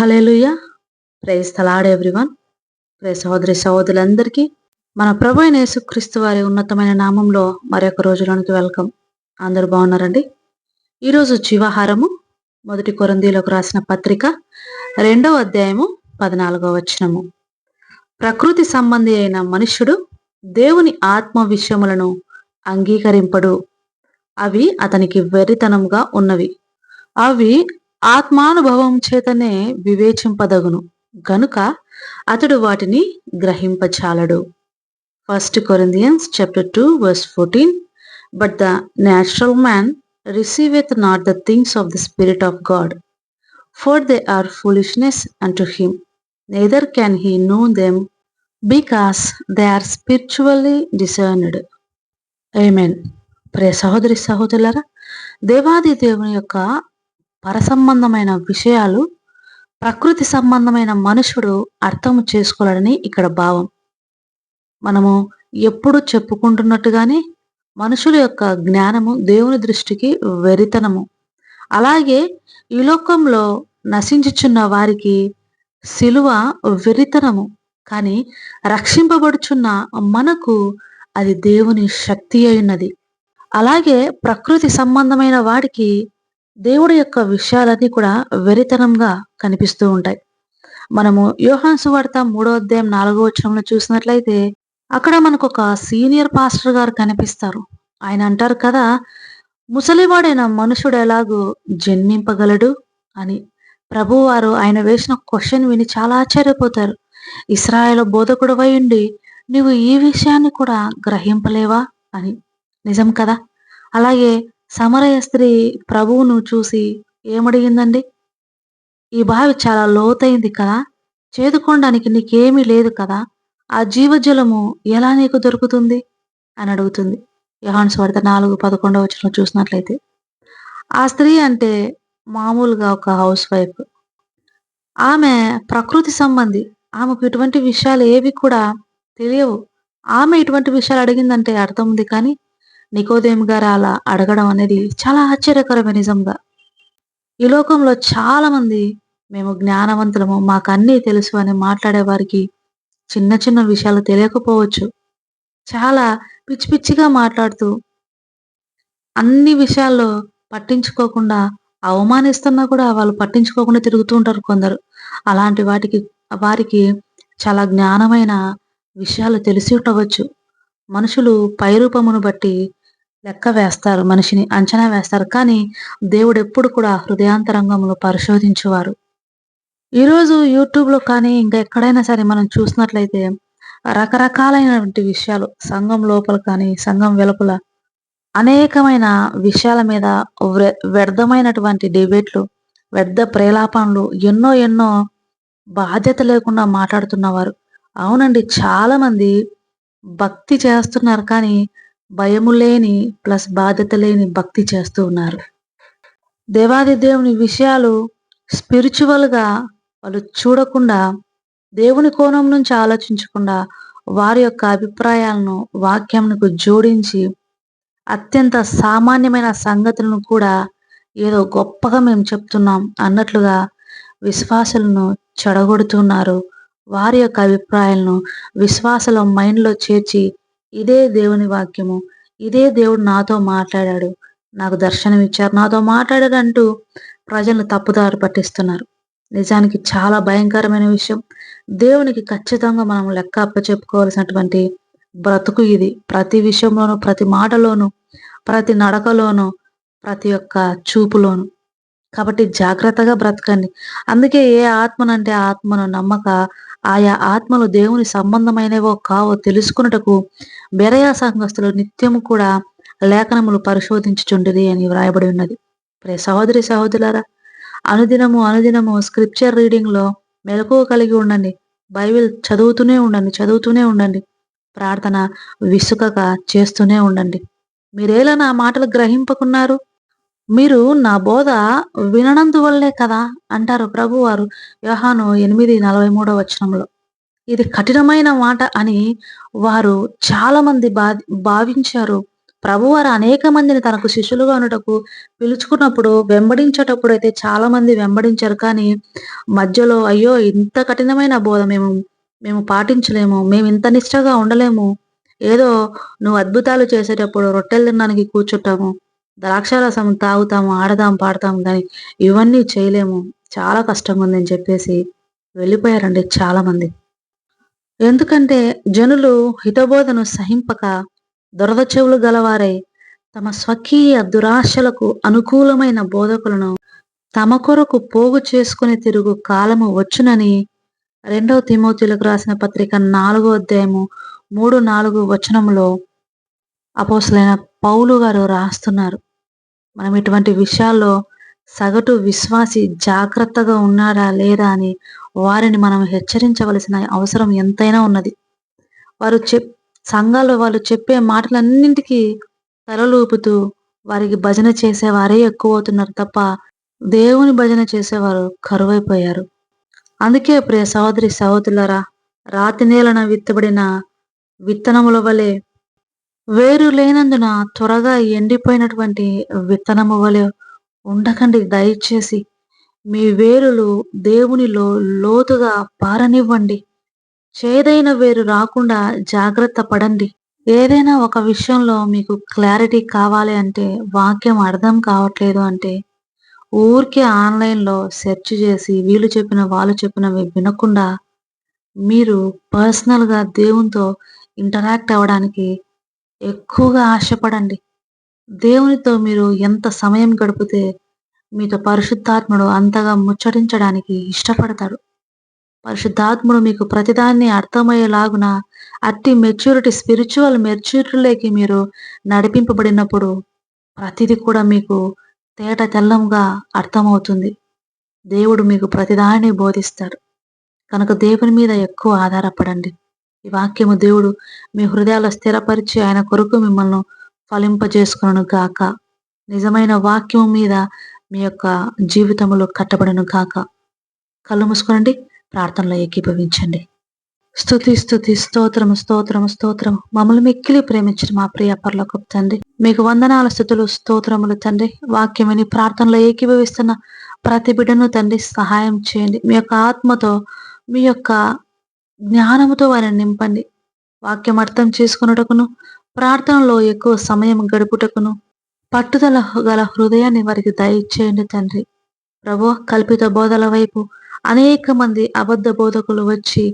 Hallelujah praise the Lord everyone. ప్రే సహోదరి సహోదరులందరికీ మన ప్రభు అయిన యేసుక్రీస్తు వారి ఉన్నతమైన నామంలో మరొక రోజులోనికి వెల్కమ్. అందరూ బాగున్నారండి? ఈరోజు జీవాహారము మొదటి కొరందీలకు రాసిన పత్రిక రెండవ అధ్యాయము పద్నాలుగో వచనము. ప్రకృతి సంబంధి అయిన మనుష్యుడు దేవుని ఆత్మ విషయములను అంగీకరింపడు. అవి అతనికి వెరితనంగా ఉన్నవి. అవి ఆత్మానుభవం చేతనే వివేచింపదగును. గనుక అతడు వాటిని గ్రహింపచాలడు. First Corinthians chapter two verse fourteen but the natural man receiveth not the things of the spirit of God for they are foolishness and to him neither can he know them because they are spiritually discerned amen ప్రే సహోదరి సహోదరులరా దేవాది దేవుని యొక్క పరసంబంధమైన విషయాలు ప్రకృతి సంబంధమైన మనుషుడు అర్థం చేసుకోలేడని ఇక్కడ భావం. మనము ఎప్పుడు చెప్పుకుంటున్నట్టుగానే మనుషుల యొక్క జ్ఞానము దేవుని దృష్టికి వెరితనము. అలాగే ఈ లోకంలో నశించుచున్న వారికి సిలువ వెరితనము. కానీ రక్షింపబడుచున్న మనకు అది దేవుని శక్తి అయినది. అలాగే ప్రకృతి సంబంధమైన వాడికి దేవుడి యొక్క విషయాలన్నీ కూడా వెరితనంగా కనిపిస్తూ ఉంటాయి. మనము యోహాన్ సువార్త మూడో అధ్యాయం నాలుగో వచనంలో చూసినట్లయితే అక్కడ మనకు ఒక సీనియర్ పాస్టర్ గారు కనిపిస్తారు. ఆయన అంటారు కదా ముసలివాడైన మనుషుడు ఎలాగో జన్మింపగలడు? అని. ప్రభువారు ఆయన వేసిన క్వశ్చన్ విని చాలా ఆశ్చర్యపోతారు. ఇస్రాయేల్ బోధకుడు ఉండి నువ్వు ఈ విషయాన్ని కూడా గ్రహింపలేవా? అని. నిజం కదా. అలాగే సమరయ స్త్రీ ప్రభువును చూసి ఏమడిగిందండి? ఈ బావి చాలా లోతైంది కదా చేదుకోవడానికి నీకేమీ లేదు కదా ఆ జీవజలము ఎలా నీకు దొరుకుతుంది? అని అడుగుతుంది యోహాన్స్ వార్త నాలుగు పదకొండవ వచ్చిన చూసినట్లయితే. ఆ స్త్రీ అంటే మామూలుగా ఒక హౌస్ వైఫ్. ఆమె ప్రకృతి సంబంధి. ఆమెకు ఇటువంటి విషయాలు ఏవి కూడా తెలియవు. ఆమె ఇటువంటి విషయాలు అడిగిందంటే అర్థం ఉంది కానీ నికోదేమ్ గారు అలా అడగడం అనేది చాలా ఆశ్చర్యకరమైన నిజంగా. ఈ లోకంలో చాలా మంది మేము జ్ఞానవంతులము మాకు అన్నీ తెలుసు అని మాట్లాడే వారికి చిన్న చిన్న విషయాలు తెలియకపోవచ్చు. చాలా పిచ్చి పిచ్చిగా మాట్లాడుతూ అన్ని విషయాల్లో పట్టించుకోకుండా అవమానిస్తున్నా కూడా వాళ్ళు పట్టించుకోకుండా తిరుగుతూ ఉంటారు కొందరు. అలాంటి వాటికి వారికి చాలా జ్ఞానమైన విషయాలు తెలిసి ఉండవచ్చు. మనుషులు పైరూపమును బట్టి లెక్క వేస్తారు మనిషిని అంచనా వేస్తారు. కానీ దేవుడు ఎప్పుడు కూడా హృదయాంతరంగంలో పరిశోధించేవారు. ఈరోజు యూట్యూబ్లో కానీ ఇంకా ఎక్కడైనా సరే మనం చూసినట్లయితే రకరకాలైనటువంటి విషయాలు సంఘం లోపల కానీ సంఘం వెలుపల అనేకమైన విషయాల మీద వ్యర్థమైనటువంటి డిబేట్లు వ్యర్థ ప్రేలాపనలు ఎన్నో ఎన్నో బాధ్యత లేకుండా మాట్లాడుతున్నవారు. అవునండి చాలా మంది భక్తి చేస్తున్నారు కానీ భయము లేని ప్లస్ బాధ్యత లేని భక్తి చేస్తూ ఉన్నారు. దేవాది దేవుని విషయాలు స్పిరిచువల్గా వాళ్ళు చూడకుండా దేవుని కోణం నుంచి ఆలోచించకుండా వారి యొక్క అభిప్రాయాలను వాక్యంకు జోడించి అత్యంత సామాన్యమైన సంగతులను కూడా ఏదో గొప్పగా మేము చెప్తున్నాం అన్నట్లుగా విశ్వాసులను చెడగొడుతున్నారు. వారి యొక్క అభిప్రాయాలను విశ్వాసాల మైండ్లో చేర్చి ఇదే దేవుని వాక్యము. ఇదే దేవుడు నాతో మాట్లాడాడు. నాకు దర్శనం ఇచ్చారు. నాతో మాట్లాడాడు అంటూ ప్రజలను తప్పుదారు పట్టిస్తున్నారు. నిజానికి చాలా భయంకరమైన విషయం. దేవునికి ఖచ్చితంగా మనం లెక్క అప్ప చెప్పుకోవాల్సినటువంటి బ్రతుకు ఇది. ప్రతి విషయంలోనూ ప్రతి మాటలోను ప్రతి నడకలోను ప్రతి ఒక్క చూపులోను. కాబట్టి జాగ్రత్తగా బ్రతకండి. అందుకే ఏ ఆత్మనంటే ఆత్మను నమ్మక ఆయా ఆత్మలు దేవుని సంబంధమైనవో కావో తెలుసుకున్నటకు బెరయా సంఘస్థులు నిత్యము కూడా లేఖనములు పరిశోధించుచుండిది అని వ్రాయబడి ఉన్నది. ప్రే సహోదరి సహోదరులారా అనుదినము అనుదినము స్క్రిప్చర్ రీడింగ్లో మెలకువ కలిగి ఉండండి బైబిల్ చదువుతూనే ఉండండి చదువుతూనే ఉండండి ప్రార్థన విసుకగా చేస్తూనే ఉండండి. మీరేలా నా మాటలు గ్రహింపకున్నారు? మీరు నా బోధ విననందువల్లే కదా అంటారు ప్రభువారు యోహాను ఎనిమిది నలభై మూడో వచనంలో. ఇది కఠినమైన మాట అని వారు చాలా మంది భావించారు. ప్రభువారు అనేక మందిని తనకు శిష్యులుగా ఉండటకు పిలుచుకున్నప్పుడు వెంబడించేటప్పుడు అయితే చాలా మంది వెంబడించారు. కానీ మధ్యలో అయ్యో ఇంత కఠినమైన బోధ మేము మేము పాటించలేము మేము ఇంత నిష్టగా ఉండలేము. ఏదో నువ్వు అద్భుతాలు చేసేటప్పుడు రొట్టెలు తినడానికి కూర్చుంటాము. ద్రాక్షారసం తాగుతాము ఆడదాం పాడతాం కానీ ఇవన్నీ చేయలేము. చాలా కష్టంగా ఉందని చెప్పేసి వెళ్ళిపోయారండి చాలా మంది ఎందుకంటే జనులు హితబోధను సహింపక దురద చెవులు గలవారై తమ స్వకీయ దురాశలకు అనుకూలమైన బోధకులను తమ కొరకు పోగు చేసుకుని తిరుగు కాలము వచ్చునని రెండవ తిమోతిలకు రాసిన పత్రిక నాలుగో అధ్యాయము మూడు నాలుగు వచనంలో అపోసలైన పౌలు గారు రాస్తున్నారు. మనం ఇటువంటి విషయాల్లో సగటు విశ్వాసి జాగ్రత్తగా ఉన్నారా లేదా అని వారిని మనం హెచ్చరించవలసిన అవసరం ఎంతైనా ఉన్నది. వారు చెప్ సంఘాల్లో వాళ్ళు చెప్పే మాటలన్నింటికీ తలలూపుతూ వారికి భజన చేసేవారే ఎక్కువ అవుతున్నారు తప్ప దేవుని భజన చేసేవారు కరువైపోయారు. అందుకే ప్రియ సహోదరి సహోదరులరా రాతి నేలన విత్తబడిన విత్తనముల వలె వేరు లేనందున త్వరగా ఎండిపోయినటువంటి విత్తనము వలె ఉండకండి. దయచేసి మీ వేరులు దేవునిలో లోతుగా పారనివ్వండి. చేదైన వేరు రాకుండా జాగ్రత్త పడండి. ఏదైనా ఒక విషయంలో మీకు క్లారిటీ కావాలి అంటే వాక్యం అర్థం కావట్లేదు అంటే ఊరికే ఆన్లైన్లో సెర్చ్ చేసి వీళ్ళు చెప్పిన వాళ్ళు చెప్పినవి వినకుండా మీరు పర్సనల్గా దేవునితో ఇంటరాక్ట్ అవ్వడానికి ఎక్కువగా ఆశపడండి. దేవునితో మీరు ఎంత సమయం గడిపితే మీతో పరిశుద్ధాత్ముడు అంతగా ముచ్చటించడానికి ఇష్టపడతాడు. పరిశుద్ధాత్ముడు మీకు ప్రతిదాన్ని అర్థమయ్యేలాగున అట్టి మెచ్యూరిటీ స్పిరిచువల్ మెచ్యూరిటీలోకి మీరు నడిపింపబడినప్పుడు ప్రతిది కూడా మీకు తేట తెల్లంగా అర్థమవుతుంది. దేవుడు మీకు ప్రతిదాన్ని బోధిస్తాడు. కనుక దేవుని మీద ఎక్కువ ఆధారపడండి. ఈ వాక్యము దేవుడు మీ హృదయాల్లో స్థిరపరిచి ఆయన కొరకు మిమ్మల్ని ఫలింపజేసుకును గాక. నిజమైన వాక్యం మీద మీ యొక్క జీవితంలో కట్టబడను గాక. కళ్ళు మూసుకోనండి ప్రార్థనలో ఏకీభవించండి. స్థుతి స్థుతి స్తోత్రము స్తోత్రము స్తోత్రము. మమ్మల్ని మిక్కిలి ప్రేమించిన మా ప్రియ పర్లకు తండ్రి. మీకు వందనాల స్థుతులు స్తోత్రములు తండ్రి. వాక్యమని ప్రార్థనలో ఏకీభవిస్తున్న ప్రతి బిడ్డను తండ్రి సహాయం చేయండి. మీ యొక్క ఆత్మతో మీ యొక్క జ్ఞానముతో వారిని నింపండి. వాక్యం అర్థం చేసుకున్నటకును ప్రార్థనలో ఎక్కువ సమయం గడుపుటకును పట్టుదల గల హృదయాన్ని వారికి దయచేయండి తండ్రి. ప్రభు కల్పిత బోధల వైపు అనేక మంది అబద్ధ బోధకులు వచ్చి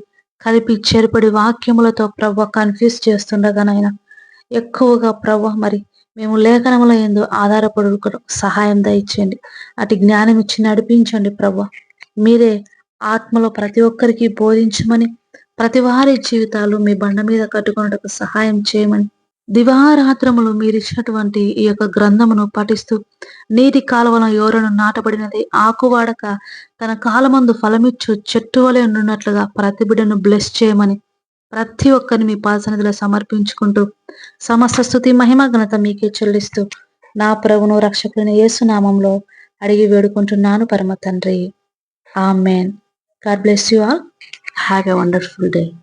కలిపి చేరుపడి వాక్యములతో ప్రభు కన్ఫ్యూజ్ చేస్తుండగానైనా ఎక్కువగా ప్రభు మరి మేము లేఖనముల ఎందు ఆధారపడుకు సహాయం దయచేయండి. అటు జ్ఞానం ఇచ్చి నడిపించండి ప్రభు. మీరే ఆత్మలో ప్రతి ఒక్కరికి బోధించమని ప్రతి వారి జీవితాలు మీ బండ మీద కట్టుకున్నటకు సహాయం చేయమని దివారాత్రములు మీరిచ్చినటువంటి ఈ యొక్క గ్రంథమును పఠిస్తూ నీటి కాలువల యోరను నాటబడినది ఆకువాడక తన కాలమందు ఫలమిచ్చు చెట్టు వలె ఉండున్నట్లుగా ప్రతి బిడ్డను బ్లెస్ చేయమని ప్రతి ఒక్కరిని మీ పాసనదిలో సమర్పించుకుంటూ సమస్త స్థుతి మహిమ ఘనత మీకే చెల్లిస్తూ నా ప్రభును రక్షకుని యేసునామంలో అడిగి వేడుకుంటున్నాను పరమ తండ్రి. ఆ God bless you all. Have a wonderful day.